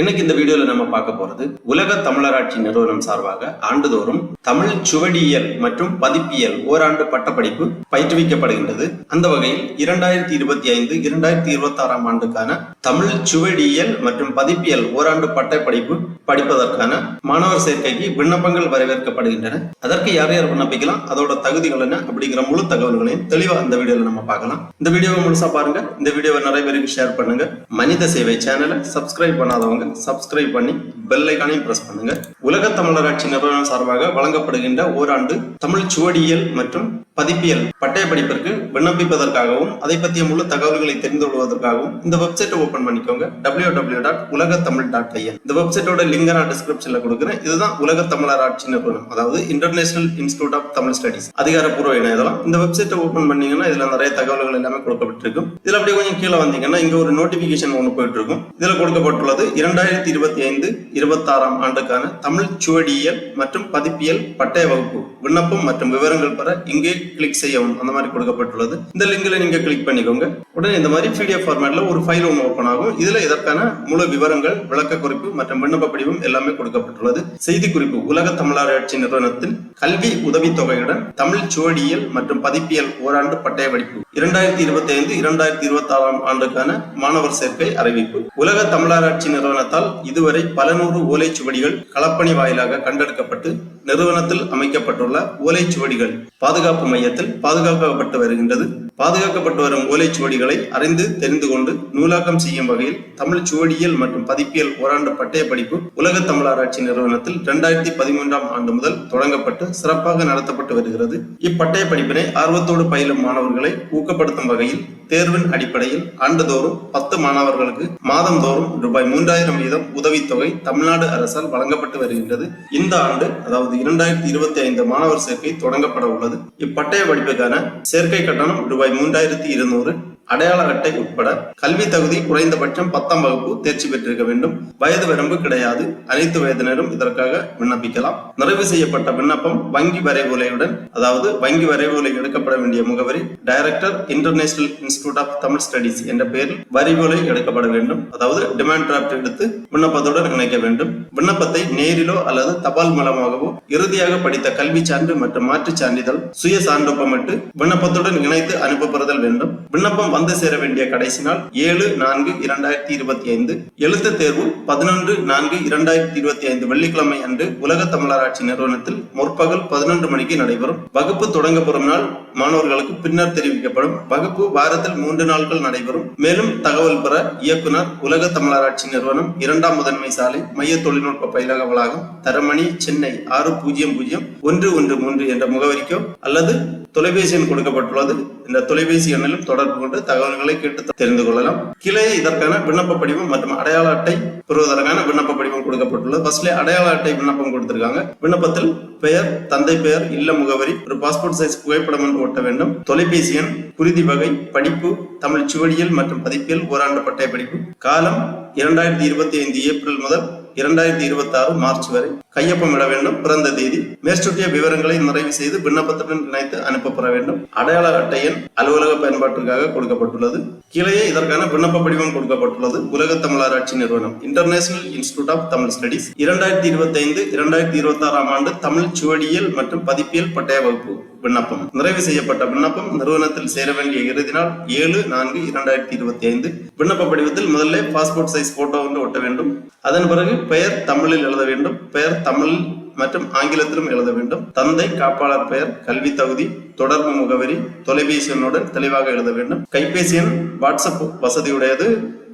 இன்னைக்கு இந்த வீடியோல நம்ம பார்க்க போறது உலக தமிழராட்சி நிறுவனம் சார்பாக ஆண்டுதோறும் தமிழ் சுவடியியல் மற்றும் பதிப்பியல் ஓராண்டு பட்டப்படிப்பு பயிற்றுவிக்கப்படுகின்றது. அந்த வகையில் இரண்டாயிரத்தி இருபத்தி ஐந்து இரண்டாயிரத்தி இருபத்தி ஆறாம் ஆண்டுக்கான தமிழ் சுவடியியல் மற்றும் பதிப்பியல் ஓராண்டு பட்டப்படிப்பு படிப்பதற்கான மாணவர் சேர்க்கைக்கு விண்ணப்பங்கள் வரவேற்கப்படுகின்றன. அதற்கு யார் யார் விண்ணப்பிக்கலாம் அதோட தகுதிகள் என்ன அப்படிங்கிற முழு தகவல்களையும் தெளிவா இந்த வீடியோல நம்ம பார்க்கலாம். இந்த வீடியோவை முழுசா பாருங்க. இந்த வீடியோவை நிறைய பேருக்கு ஷேர் பண்ணுங்க. மனித சேவை சேனலை சப்ஸ்கிரைப் பண்ணாதவங்க சப்ஸ்கிரைப் பண்ணி பெல் ஐக்கானையும் பிரஸ் பண்ணுங்க. உலக தமிழராட்சி நிறுவனம் சார்பாக வழங்கப்படுகின்ற ஓராண்டு தமிழ் சுவடியியல் மற்றும் பதிப்பியல் பட்டய படிப்பிற்கு விண்ணப்பிப்பதற்காகவும் அதை பற்றிய முழு தகவல்களை தெரிந்து கொள்வதற்காகவும் இந்த வெப்சைட்டை ஓப்பன் பண்ணிக்கோங்க. டபிள்யூ டபிள்யூ டாட் உலக தமிழ் டாட் ஐஎன் இந்த வெப்சைட்டோட லிங்க் நான் டிஸ்கிரிப்ஷன்ல கொடுக்குறேன். இதுதான் உலக தமிழர் ஆட்சி நிறுவனம். அதாவது international institute of Tamil studies அதிகாரப்பூர்வ இணையதளம். இந்த வெப்சைட்டை ஓப்பன் பண்ணீங்கன்னா இதுல நிறைய தகவல்கள் எல்லாமே கொடுக்கப்பட்டிருக்கும். இதுல அப்படியே கொஞ்சம் கீழே வந்தீங்கன்னா இங்க ஒரு நோட்டிபிகேஷன் ஒன்று போயிட்டு இருக்கும் இதுல கொடுக்கப்பட்டுள்ளது இரண்டாயிரத்தி இருபத்தி ஐந்து இருபத்தாறாம் ஆண்டுக்கான தமிழ் சுவடியியல் மற்றும் பதிப்பியல் பட்டய வகுப்பு. விண்ணப்பம் மற்றும் விவரங்கள் பெற இங்கே கிளிக் செய்யவும் அந்த மாதிரி கொடுக்கப்பட்டுள்ளது. இந்த லிங்க்ல நீங்க கிளிக் பண்ணிக்கோங்க. உடனே இந்த மாதிரி பிடிஎஃப் ஃபார்மேட்ல ஒரு ஃபைல் ஒன்று ஓப்பன் ஆகும். இதுல இதற்கான முழு விவரங்கள் விளக்க குறிப்பு மற்றும் விண்ணப்ப படிவம் எல்லாமே கொடுக்கப்பட்டுள்ளது. செய்தி குறிப்பு உலக தமிழராட்சி நிறுவனத்தின் கல்வி உதவித்தொகையுடன் தமிழ் சுவடியியல் மற்றும் பதிப்பியல் ஓராண்டு பட்டய படிப்பு இரண்டாயிரத்தி இருபத்தி ஐந்து இரண்டாயிரத்தி இருபத்தி ஆறாம் ஆண்டுக்கான மாணவர் சேர்க்கை அறிவிப்பு. உலக தமிழராட்சி நிறுவனத்தால் இதுவரை பல நூறு ஓலைச்சுவடிகள் களப்பணி வாயிலாக கண்டெடுக்கப்பட்டு நிறுவனத்தில் அமைக்கப்பட்டுள்ள ஓலைச்சுவடிகள் பாதுகாப்பு மையத்தில் பாதுகாக்கப்பட்டு வருகின்றது. பாதுகாக்கப்பட்டு வரும் ஓலைச்சுவடிகளை அறிந்து தெரிந்து கொண்டு நூலாக்கம் செய்யும் வகையில் தமிழ் சுவடியியல் மற்றும் பதிப்பியல் ஓராண்டு பட்டய படிப்பு உலக தமிழராட்சி நிறுவனத்தில் இரண்டாயிரத்தி பதிமூன்றாம் ஆண்டு முதல் தொடங்கப்பட்டு சிறப்பாக நடத்தப்பட்டு வருகிறது. இப்பட்டய படிப்பினை ஆர்வத்தோடு பயிலும் மாணவர்களை ஊக்கப்படுத்தும் வகையில் தேர்வின் அடிப்படையில் ஆண்டுதோறும் பத்து மாணவர்களுக்கு மாதந்தோறும் ரூபாய் மூன்றாயிரம் வீதம் உதவித்தொகை தமிழ்நாடு அரசால் வழங்கப்பட்டு வருகின்றது. இந்த ஆண்டு அதாவது இரண்டாயிரத்தி இருபத்தி ஐந்து மாணவர் சேர்க்கை தொடங்கப்பட உள்ளது. இப்பட்டய படிப்புக்கான சேர்க்கை கட்டணம் ரூபாய் மூன்றாயிரத்தி இருநூறு அடையாள அட்டை உட்பட கல்வி தகுதி குறைந்தபட்சம் பத்தாம் வகுப்பு தேர்ச்சி பெற்றிருக்க வேண்டும். வயது வரம்பு கிடையாது. அனைத்து வயதினரும் இதற்காக விண்ணப்பிக்கலாம். நிறைவு செய்யப்பட்ட விண்ணப்பம் வங்கி வரைவுலையுடன் அதாவது வங்கி வரைவுலை எடுக்கப்பட வேண்டிய முகவரி director international institute of Tamil studies என்ற பெயரில் வரைவுலை எடுக்கப்பட வேண்டும். அதாவது டிமாண்ட் டிராப்ட் எடுத்து விண்ணப்பத்துடன் இணைக்க வேண்டும். விண்ணப்பத்தை நேரிலோ அல்லது தபால் மூலமாகவோ இறுதியாக படித்த கல்வி சான்று மற்றும் மாற்றுச் சான்றிதழ் சுய சான்றொப்பமிட்டு விண்ணப்பத்துடன் இணைத்து அனுப்பப்படுதல் வேண்டும். விண்ணப்பம் வந்து சேர வேண்டிய கடைசி நாள் ஏழு நான்கு இரண்டாயிரத்தி இருபத்தி ஐந்து. எழுத்து தேர்வு பதினொன்று நான்கு இரண்டாயிரத்தி இருபத்தி ஐந்து வெள்ளிக்கிழமை அன்று உலக தமிழராட்சி நிறுவனத்தில் முற்பகல் பதினொன்று மணிக்கு நடைபெறும். வகுப்பு தொடங்கப்படும் நாள் மாணவர்களுக்கு பின்னர் தெரிவிக்கப்படும் வகுப்பு வாரத்தில் மூன்று நாட்கள் நடைபெறும். மேலும் தகவல் பெற இயக்குனர் உலக தமிழராட்சி நிறுவனம் இரண்டாம் முதன்மை சாலை மைய தொழில்நுட்ப பயிலக வளாகம் தரமணி சென்னை ஆறு பூஜ்ஜியம் பூஜ்ஜியம் ஒன்று ஒன்று மூன்று என்ற முகவரிக்கோ அல்லது தொலைபேசி எண் கொடுக்கப்பட்டுள்ளது. இந்த தொலைபேசி எண்ணிலும் தொடர்பு கொண்டு தகவல்களை கேட்டு தெரிந்து கொள்ளலாம். கிளை இதற்கான விண்ணப்ப படிவம் மற்றும் அடையாள அட்டை பெறுவதற்கான விண்ணப்ப படிவம் கொடுக்கப்பட்டுள்ளது. ஃபர்ஸ்ட்ல அடையாள அட்டை விண்ணப்பம் கொடுத்திருக்காங்க. விண்ணப்பத்தில் பெயர் தந்தை பெயர் இல்ல முகவரி ஒரு பாஸ்போர்ட் சைஸ் புகைப்படம் என்று ஓட்ட வேண்டும். தொலைபேசி எண் குருதி வகை படிப்பு தமிழ் சுவடியல் மற்றும் பதிப்பியல் ஓராண்டு பட்டய படிப்பு. காலம் இரண்டாயிரத்தி இருபத்தி ஐந்து ஏப்ரல் முதல் இரண்டாயிரத்தி இருபத்தி ஆறு மார்ச் வரை கையொப்பம் இட வேண்டும் பிறந்த தேதி மேற்சொட்டிய விவரங்களை நிறைவு செய்து விண்ணப்பத்துடன் இணைத்து அனுப்பப்பட வேண்டும். அடையாள அட்டை எண் அலுவலக பயன்பாட்டிற்காக கொடுக்கப்பட்டுள்ளது. கீழே இதற்கான விண்ணப்ப படிவம் கொடுக்கப்பட்டுள்ளது. உலக தமிழராட்சி நிறுவனம் international institute of Tamil studies இரண்டாயிரத்தி இருபத்தி ஐந்து இரண்டாயிரத்தி இருபத்தி ஆறாம் ஆண்டு தமிழ் சுவடியியல் மற்றும் பதிப்பியல் பட்டய வகுப்பு விண்ணப்பம். நிறைவு செய்யப்பட்ட விண்ணப்பம் நிறுவனத்தில் சேர வேண்டிய இறுதி நாள் ஏழு நான்கு இரண்டாயிரத்தி இருபத்தி ஐந்து விண்ணப்ப படிவத்தில் முதல்ல பாஸ்போர்ட் சைஸ் போட்டோ வந்து ஒட்ட வேண்டும். அதன் பிறகு பெயர் தமிழில் எழுத வேண்டும். பெயர் தமிழில் மற்றும் ஆங்கிலத்திலும் எழுத வேண்டும். தந்தை காப்பாளர் பெயர் கல்வி தகுதி தொடர்பு முகவரி தொலைபேசி எண்ணுடன் தெளிவாக எழுத வேண்டும். கைபேசி எண் வாட்ஸ்அப் வசதியுடையது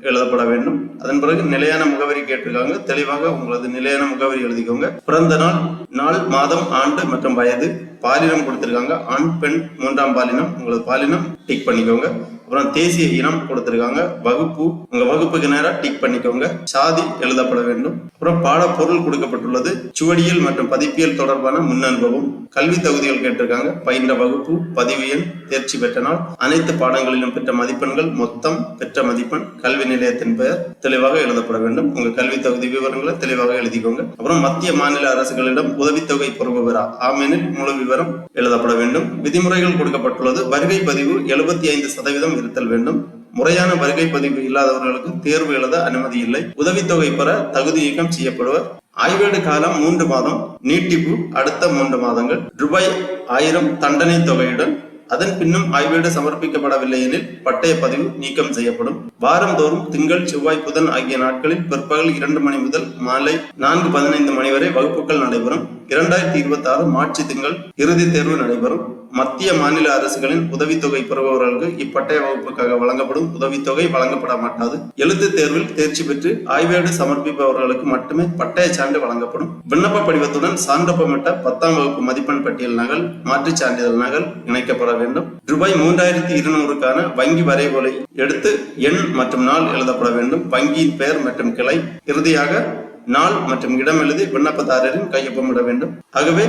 எழுதப்பட வேண்டும். அதன் பிறகு நிலையான முகவரி கேட்டிருக்காங்க. தெளிவாக உங்களது நிலையான முகவரி எழுதிக்கோங்க. பிறந்த நாள் நாள் மாதம் ஆண்டு மற்றும் வயது பாலினம் கொடுத்திருக்காங்க. ஆண் பெண் மூன்றாம் பாலினம் உங்களது பாலினம் டிக் பண்ணிக்கோங்க. அப்புறம் தேசிய இனம் கொடுத்திருக்காங்க. வகுப்பு உங்க வகுப்புக்கு நேராக டிக் பண்ணிக்கோங்க. சாதி எழுதப்பட வேண்டும். அப்புறம் பாட பொருள் கொடுக்கப்பட்டுள்ளது. சுவடியியல் மற்றும் பதிப்பியல் தொடர்பான முன் அனுபவம் கல்வி தகுதிகள் கேட்டிருக்காங்க. பயின்ற வகுப்பு பதிவு எண் தேர்ச்சி பெற்ற நாள். அனைத்து பாடங்களிலும் பெற்ற மதிப்பெண்கள் மொத்தம் பெற்ற மதிப்பெண். கல்வி நிலையத்தின் பெயர் தெளிவாக எழுதப்பட வேண்டும். உங்க கல்வி தகுதி விவரங்களை தெளிவாக எழுதிக்கோங்க. அப்புறம் மத்திய மாநில அரசுகளிடம் உதவித்தொகை பெறுபவரா ஆமெனில் முழு விவரம் எழுதப்பட வேண்டும். விதிமுறைகள் கொடுக்கப்பட்டுள்ளது. வருகை பதிவு எழுபத்தி ஐந்து சதவீதம் இருத்தல் வேண்டும். முறையான வருகை பதிவு இல்லாதவர்களுக்கு தேர்வு எழுத அனுமதி இல்லை. உதவித்தொகை பெற தகுதி நீக்கம் செய்யப்படுவர். ஆய்வேடு காலம் மூன்று மாதம். நீட்டிப்பு அடுத்த மூன்று மாதங்கள். ரூபாய் ஆயிரம் தண்டனை தொகையுடன் அதன் பின்னும் ஆய்வேடு சமர்ப்பிக்கப்படவில்லை எனில் பட்டய பதிவு நீக்கம் செய்யப்படும். வாரந்தோறும் திங்கள் செவ்வாய் புதன் ஆகிய நாட்களில் பிற்பகல் இரண்டு மணி முதல் மாலை நான்கு பதினைந்து மணி வரை வகுப்புகள் நடைபெறும். இரண்டாயிரத்தி இருபத்தி ஆறு மார்ச் திங்கள் இறுதி தேர்வு நடைபெறும். மத்திய மாநில அரசுகளின் உதவித்தொகை பெறுபவர்களுக்கு இப்பட்டய வகுப்புக்காக வழங்கப்படும் உதவித்தொகை வழங்கப்பட மாட்டாது எழுத்து தேர்வில் தேர்ச்சி பெற்று ஆய்வேடு சமர்ப்பிப்பவர்களுக்கு மட்டுமே பட்டய சான்று வழங்கப்படும். விண்ணப்ப படிவத்துடன் சான்றப்பமிட்ட பத்தாம் வகுப்பு மதிப்பெண் பட்டியல் நகல் மாற்றுச் சான்றிதழ் நகல் இணைக்கப்பட வேண்டும். ரூபாய் மூன்றாயிரத்தி இருநூறுக்கான வங்கி வரைவோலை எடுத்து எண் மற்றும் நாள் எழுதப்பட வேண்டும். வங்கியின் பெயர் மற்றும் கிளை. இறுதியாக நாள் மற்றும் இடம் எழுதி விண்ணப்பதாரரின் கையொப்பமிட வேண்டும். ஆகவே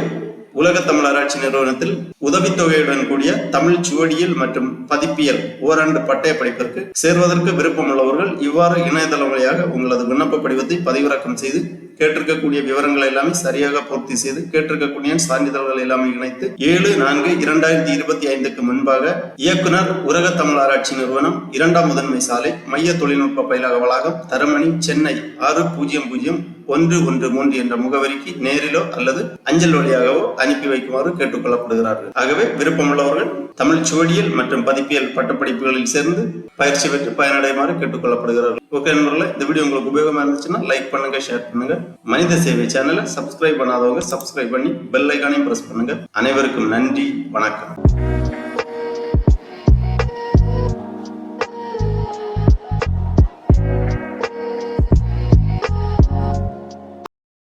உலக தமிழராட்சி நிறுவனத்தில் உதவித்தொகையுடன் கூடிய தமிழ் சுவடியியல் மற்றும் பதிப்பியல் ஓராண்டு பட்டய படிப்பிற்கு சேர்வதற்கு விருப்பம் உள்ளவர்கள் இவ்வாறு இணையதளம் வழியாக உங்களது விண்ணப்ப படிவத்தை பதிவிறக்கம் செய்து கேட்டிருக்கக்கூடிய விவரங்களை எல்லாமே சரியாக பூர்த்தி செய்து கேட்டிருக்கக்கூடிய சான்றிதழ்கள் எல்லாமே இணைத்து ஏழு நான்கு இரண்டாயிரத்தி இருபத்தி ஐந்துக்கு முன்பாக இயக்குனர் உலக ஆராய்ச்சி நிறுவனம் இரண்டாம் முதன்மை சாலை மைய தொழில்நுட்ப பயிலக வளாகம் தரமணி சென்னை ஆறு பூஜ்ஜியம் பூஜ்ஜியம் ஒன்று ஒன்று மூன்று என்ற முகவரிக்கு நேரிலோ அல்லது அஞ்சல் வழியாகவோ அனுப்பி வைக்குமாறு கேட்டுக்கொள்ளப்படுகிறார்கள். ஆகவே விருப்பமுள்ளவர்கள் தமிழ் சுவடியல் மற்றும் பதிப்பியல் பட்டப்படிப்புகளில் சேர்ந்து பயிற்சி பெற்று பயனடையுமாறு கேட்டுக்கொள்ளப்படுகிறார்கள். ஓகே நண்பர்களே இந்த வீடியோ உங்களுக்கு உபயோகமா இருந்துச்சுன்னா லைக் பண்ணுங்க ஷேர் பண்ணுங்க. மனித சேவை சேனலை சப்ஸ்கிரைப் பண்ணாதவங்க சப்ஸ்கிரைப் பண்ணி பெல் ஐக்கானையும் பிரஸ் பண்ணுங்க. அனைவருக்கும் நன்றி வணக்கம்.